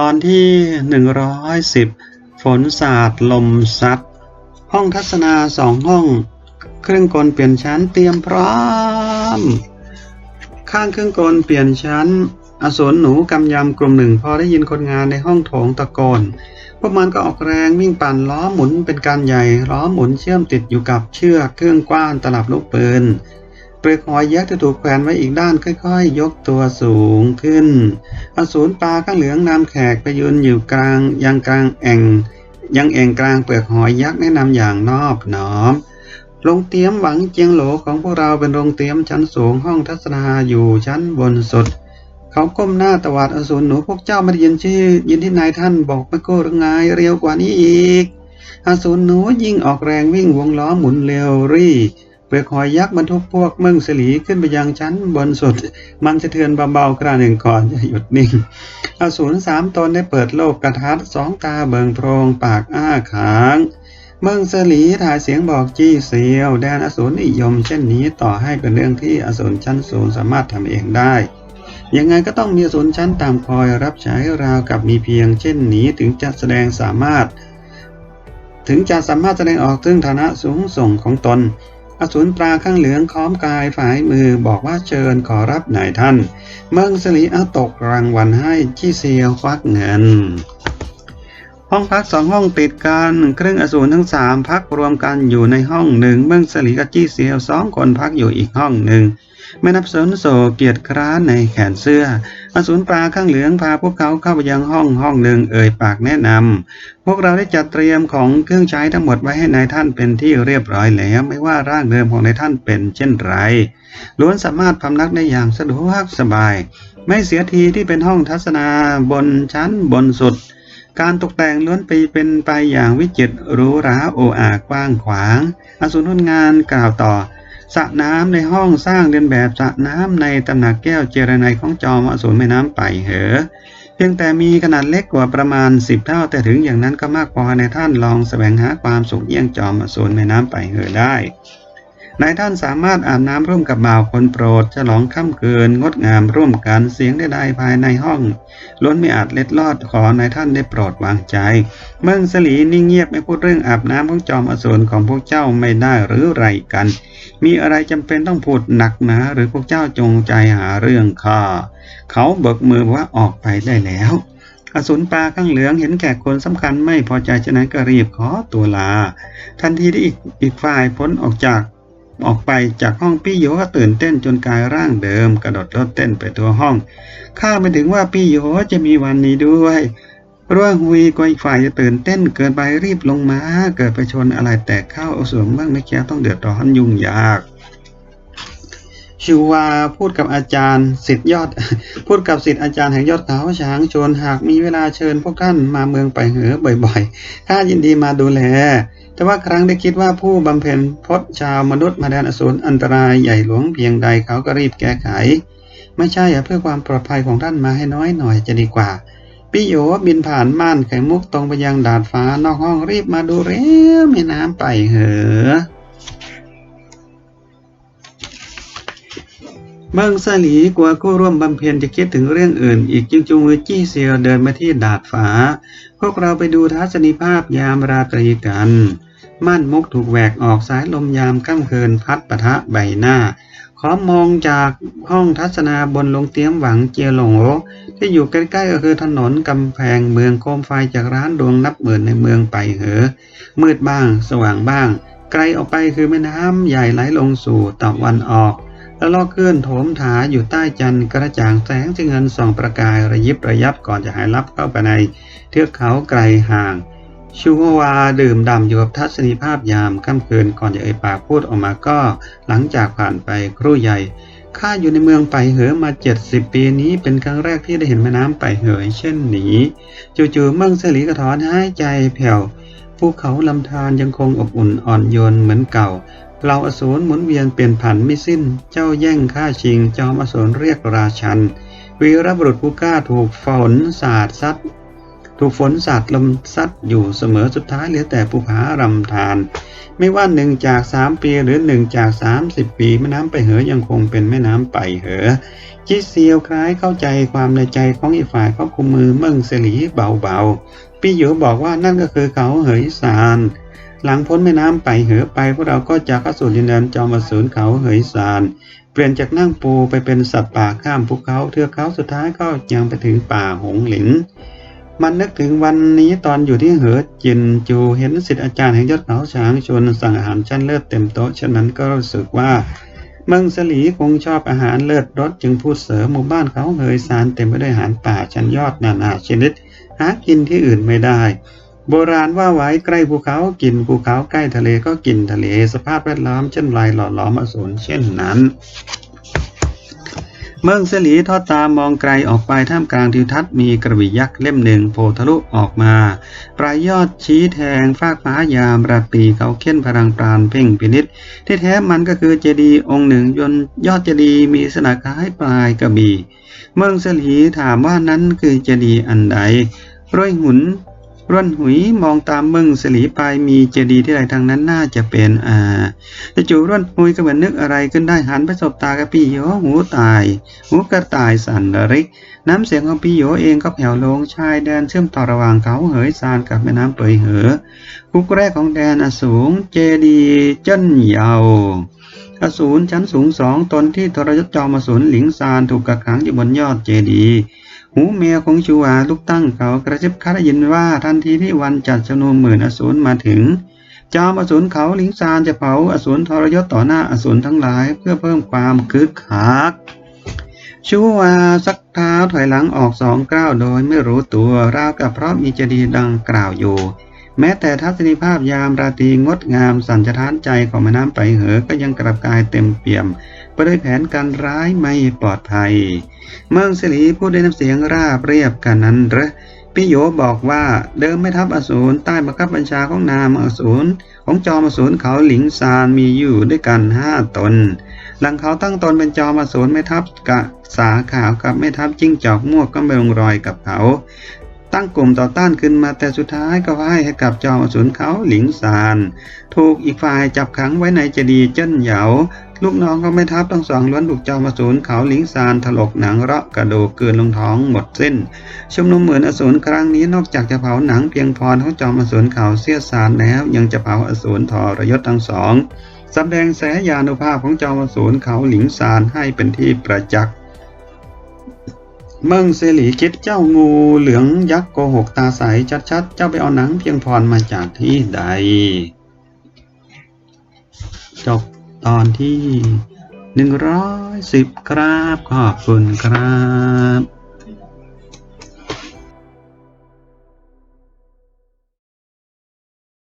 ตอนที่ 110 ฝนสาดลมซัด ห้องทัศนาสองห้อง เครื่องกลเปลี่ยนชั้นเตรียมพร้อม ข้างเครื่องกลเปลี่ยนชั้น อสูรหนูกำยำกลุ่มหนึ่ง พอได้ยินคนงานในห้องโถงตะโกน พวกมันก็ออกแรงวิ่งปั่นล้อหมุนเป็นการใหญ่ล้อหมุนเชื่อมติดอยู่กับเชือกเครื่องกว้านตลับลูกปืน เปลือกหอยยักษ์ที่ถูกแขวนไว้อีกด้านค่อยๆ ยกตัวสูงขึ้น อสูรปลาข้างเหลืองนำแขกไปยืนอยู่กลางยังกลางแอ่งยังแอ่งกลางเปลือกหอยยักษ์แนะนำอย่างนอบน้อมโรงเตรียมหวังเจียงโหลของพวกเราเป็นโรงเตรียมชั้นสูงห้องทัศนาอยู่ชั้นบนสุด เขาก้มหน้าตวาดอสูรหนูพวกเจ้าไม่ได้ยินชื่อ ยินที่นายท่านบอกไม่โก้หรือไงเร็วกว่านี้อีกอสูรหนูยิ่งออกแรงวิ่งวงล้อหมุนเร็วรี่ เปลือกหอยยักษ์บรรทุกพวกเมืองสลีขึ้นไปยังชั้นบนสุด มันสะเทือนเบาๆคราหนึ่งก่อนจะหยุดนิ่งอสูรสามตนได้เปิดโลกกระทัดสองตาเบิงโพรงปากอ้าขางเมืองสลีถ่ายเสียงบอกจี้เสียว แดนอสูรนิยมเช่นนี้ต่อให้เป็นเรื่องที่อสูรชั้นสูงสามารถทำเองได้ ยังไงก็ต้องมีอสูรชั้นต่ำคอยรับใช้ราวกับมีเพียง เช่นนี้ถึงจะแสดงสามารถ ถึงจะสามารถแสดงออกถึงฐานะสูงส่งของตน อสูรปลาข้างเหลืองค้อมกายฝ่ายมือบอกว่าเชิญขอรับนายท่าน เมืองสลีอาตกรางวัลให้ที่เซียวควักเงิน ห้องพักสองห้องติดกันเครื่องอสูรทั้งสามพักรวมกันอยู่ในห้องหนึ่งเมืองสลีกับจี้เซียวสองคนพักอยู่อีกห้องหนึ่งไม่นับสนโศเกียรติคร้านในแขนเสื้อ อสูรปลาข้างเหลืองพาพวกเขาเข้าไปยังห้องห้องหนึ่งเอ่ยปากแนะนำพวกเราได้จัดเตรียมของเครื่องใช้ทั้งหมดไว้ให้นายท่านเป็นที่เรียบร้อยแล้วไม่ว่าร่างเดิมของนายท่านเป็นเช่นไร ล้วนสามารถพำนักได้อย่างสะดวกสบาย ไม่เสียทีที่เป็นห้องทัศนาบนชั้นบนสุด การตกแต่งล้วนไปเป็นไปอย่างวิจิตรหรูหราโออากว้างขวาง อสูรทุนงานกล่าวต่อสระน้ำในห้องสร้างเรียนแบบสระน้ำในตำหนักแก้วเจรไนของจอมอสูรแม่น้ำไปเหอ เพียงแต่มีขนาดเล็กกว่าประมาณสิบเท่า แต่ถึงอย่างนั้นก็มากพอในท่านลองแสวงหาความสุขเยี่ยงจอมอสูรแม่น้ำไปเหอได้ นายท่านสามารถอาบน้ำร่วมกับบ่าวคนโปรด ฉลองค่ำคืนงดงามร่วมกันเสียงใดๆภายในห้อง ล้วนไม่อาจเล็ดลอดขอนายท่านได้โปรดวางใจ เมืองสลีนิ่งเงียบไม่พูดเรื่องอาบน้ำของจอมอสูรของพวกเจ้าไม่ได้หรือไรกัน มีอะไรจำเป็นต้องพูดหนักหนาหรือพวกเจ้าจงใจหาเรื่องข้าเขาเบิกมือว่าออกไปได้แล้วอสูรปลาข้างเหลืองเห็นแขกคนสำคัญไม่พอใจฉะนั้นก็รีบขอตัวลา ทันทีที่อีกอีกฝ่ายพ้นออกจาก ออกไปจากห้องพี่โยก็ตื่นเต้นจนกายร่างเดิม กระโดดโลดเต้นไปทั่วห้องข้าไม่ถึงว่าพี่โยจะมีวันนี้ด้วยร่วงหุยกว่าอีกฝ่ายจะตื่นเต้นเกินไปรีบลงมา เกิดไปชนอะไรแตกเข้าเอาส่วนบ้างไม่แค่ต้องเดือดร้อนยุ่งยาก ชิวาพูดกับอาจารย์สิทธิยอด พูดกับสิทธิอาจารย์แห่งยอดเขาช้างชวนหากมีเวลาเชิญพวกท่านมาเมืองไปเหอบ่อยๆข้ายินดีมาดูแล แต่ว่าครั้งได้คิดว่าผู้บำเพ็ญพจชาวมนุษย์มาแดนอสูรอันตรายใหญ่หลวงเพียงใดเขาก็รีบแก้ไข ไม่ใช่เพื่อความปลอดภัยของท่านมาให้น้อยหน่อยจะดีกว่าพี่โยบินผ่านม่านไข่มุกตรงไปยังดาดฟ้านอกห้องรีบมาดูเร็วแม่น้ำไปเหอ เมืองสลีกลัวกู้ร่วมบำเพ็ญจะคิดถึงเรื่องอื่น อีกจึงจูงมือจี้เซียวเดินมาที่ดาดฟ้า พวกเราไปดูทัศนีภาพยามราตรีกัน ม่านมุกถูกแหวกออกสายลมยามค่ำคืนพัดปะทะใบหน้า ขอมองจากห้องทัศนาบนลงเตียมหวังเจียหลงโอที่อยู่ใกล้ๆก็คือถนนกำแพงเมืองโคมไฟจากร้านดวงนับหมื่นในเมืองไปเหอ มืดบ้าง สว่างบ้าง ไกลออกไปคือแม่น้ำใหญ่ไหลลงสู่ตะวันออก แล้วลอกเคลื่อนโถมถาอยู่ใต้จันทร์กระจ่างแสงที่เงินส่องประกายระยิบระยับก่อนจะหายลับเข้าไปในเทือกเขาไกลห่าง ชูวาดื่มด่ำอยู่กับทัศนีภาพยามค่ำคืนก่อนจะเอ่ยปากพูดออกมาก็ หลังจากผ่านไปครู่ใหญ่ข้าอยู่ในเมืองไปเหอมาเจ็ดสิบปีนี้เป็นครั้งแรกที่ได้เห็นแม่น้ำไปเหยเช่นนี้จู่ๆเมืองเสลีกระถอนหายใจแผ่วภูเขาลำธารยังคงอบอุ่นอ่อนโยนเหมือนเก่า เราอสูรหมุนเวียนเปลี่ยนผันไม่สิ้น เจ้าแย่งข้าชิง จอมอสูรเรียกราชัน วีรบุรุษผู้กล้าถูกฝนสาดซัด ถูกฝนสาดลมซัดอยู่เสมอสุดท้ายเหลือแต่ภูผารำธารไม่ว่าหนึ่งจากสามปีหรือหนึ่งจากสามสิบปีแม่น้ำไปเหอยังคงเป็นแม่น้ำไปเหอจิเซียวคล้ายเข้าใจความในใจของอีกฝ่ายเขาคุมมือเมิ่งเสลีเบาๆพี่หยูบอกว่านั่นก็คือเขาเหยซาน หลังพ้นแม่น้ำไปเหอไปพวกเราก็จะเข้าสู่ดินแดนจอมอสูรเขาเหยซานเปลี่ยนจากนั่งปูไปเป็นสัตว์ป่าข้ามภูเขาเทือกเขาสุดท้ายก็ยังไปถึงป่าหงหลินมันนึกถึงวันนี้ตอนอยู่ที่เหอจินจูเห็นสิทธิอาจารย์แห่งยอดเขาช้างชวนสั่งอาหารชั้นเลิศเต็มโต๊ะฉะนั้นก็รู้สึกว่าเมืองสลีคงชอบอาหารเลิศรสจึงพูดเสริมหมู่บ้านเขาเหยซานเต็มไปด้วยอาหารป่าชั้นยอดนานาชนิด หากินที่อื่นไม่ได้ โบราณว่าไว้ใกล้ภูเขากินภูเขาใกล้ทะเลก็กินทะเล สภาพแวดล้อมเช่นไรหล่อหลอมอสูรเช่นนั้น เมืองเสลีทอดตามองไกลออกไปท่ามกลางทิวทัศน์มีกระบี่ยักษ์เล่มหนึ่งโผล่ทะลุออกมาปลายยอดชี้แทงฟากฟ้ายามราตรีเขาเข้นพลังปราณเพ่งพินิษที่แท้มันก็คือเจดีย์องค์หนึ่งยนยอดเจดีย์มีสนาคล้ายปลายกระบี่ เมืองเสลีถามว่านั้นคือเจดีย์อันใดร้อยหุน ร่วนหุยมองตามเมืองสลีไปมีเจดีย์ที่ใดทางนั้นน่าจะเป็นอ่าแต่จู่ร่วนหุยก็เหมือนนึกอะไรขึ้นได้หันไปสบตากับพี่โยหูตาย หูกระต่ายสั่นระริก น้ำเสียงของพี่โยเองก็แผ่วลงชายแดนเชื่อมต่อระหว่างเขาเหยซานกับแม่น้ำเปยเหอคุกแรกของแดนอสูงเจดีย์เจิ้นเยาอสูรชั้นสูงสองตนที่ทรยศจอมอสูรหลิงซานถูกกักขังอยู่บนยอดเจดีย์ หูเมียของชูวาลุกตั้งเขากระซิบข้าได้ยินว่าทันทีที่วันจัดจำนวนหมื่นอสูรมาถึงจอมอสูรเขาหลิงซานจะเผาอสูรทรยศต่อหน้าอสูรทั้งหลายเพื่อเพิ่มความคึกคักชูวาสักเท้าถอยหลังออกสองก้าวโดยไม่รู้ตัวราวกับเพราะมีเจดีย์ดังกล่าวอยู่ แม้แต่ทัศนีภาพยามราตรีงดงามสันจะทานใจของแม่น้ำไปเหอ ก็ยังกลับกายเต็มเปี่ยมไปด้วยแผนการร้ายไม่ปลอดภัย เมืองสิริพูดด้วยน้ำเสียงราบเรียบกันนั้นหรือพี่โยบอกว่าเดิมไม่ทัพอสูรใต้บังคับบัญชาของนามอสูรของจอมอสูรเขาหลิงซานมีอยู่ด้วยกันห้าตน หลังเขาตั้งตนเป็นจอมอสูรไม่ทัพกะสาขาวกับไม่ทัพจิ้งจอกม่วกก็ไม่ลงรอยกับเขา ตั้งกลุ่มต่อต้านขึ้นมาแต่สุดท้ายก็พ่ายให้กับจอมอสูรเขาหลิงซาน ถูกอีกฝ่ายจับขังไว้ในเจดีย์เจิ้นเหยา ลูกน้องของแม่ทัพทั้งสองล้วนถูกจอมอสูรเขาหลิงซานถลกหนังเราะกระดูกเกินลงท้องหมดสิ้น ชุมนุมเหมือนอสูรครั้งนี้นอกจากจะเผาหนังเพียงพรของจอมอสูรเขาเสียสารแล้ว ยังจะเผาอสูรทรยศทั้งสองแสดงแสยานุภาพของจอมอสูรเขาหลิงซานให้เป็นที่ประจักษ์ เมืองเสรีคิดเจ้างูเหลืองยักษ์โกหกตาใสชัดๆ เจ้าไปเอาหนังเพียงพรมาจากที่ใด จบตอนที่หนึ่งร้อยสิบครับ ขอบคุณครับ